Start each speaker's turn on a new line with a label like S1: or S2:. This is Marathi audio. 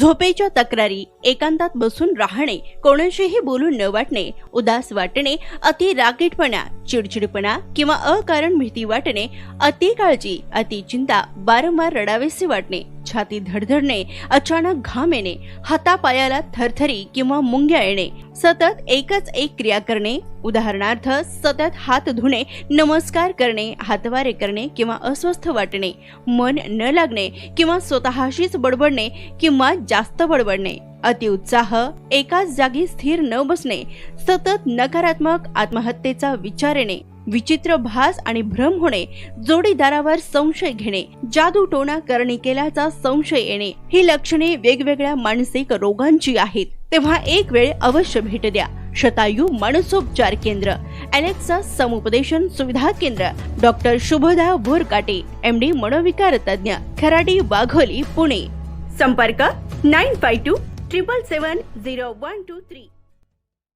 S1: झोपेच्या तक्रारी एकांतात बसून राहणे कोणाशीही बोलून न वाटणे उदास वाटणे अति रागीटपणा चिडचिडपणा किंवा अकारण भीती वाटणे अति काळजी अति चिंता वारंवार रडावेसे वाटणे. छाती धडधडणे अचानक घाम येणे हातापायाला थरथरी किंवा मुंग्या येणे सतत एकच एक क्रिया करणे उदाहरणार्थ सतत हात धुणे नमस्कार करणे हातवारे करणे किंवा अस्वस्थ वाटणे मन न लागणे किंवा स्वतःशीच बडबडणे किंवा जास्त बडबडणे. अतिउत्साह एकाच जागी स्थिर न बसणे सतत नकारात्मक आत्महत्येचा विचार येणे विचित्र भास आणि भ्रम होणे जोडीदारावर संशय घेणे जादू टोना करणी केल्याचा संशय येणे ही लक्षणे वेगवेगळ्या मानसिक रोगांची आहेत. तेव्हा एक वेळ अवश्य भेट द्या. शतायू मानसोपचार केंद्र अलेक्सा समुपदेशन सुविधा केंद्र doctor Shubhada Bhorkate M D मनोविकार तज्ञ खराडी वाघोली पुणे. संपर्क nine five two triple seven zero one two three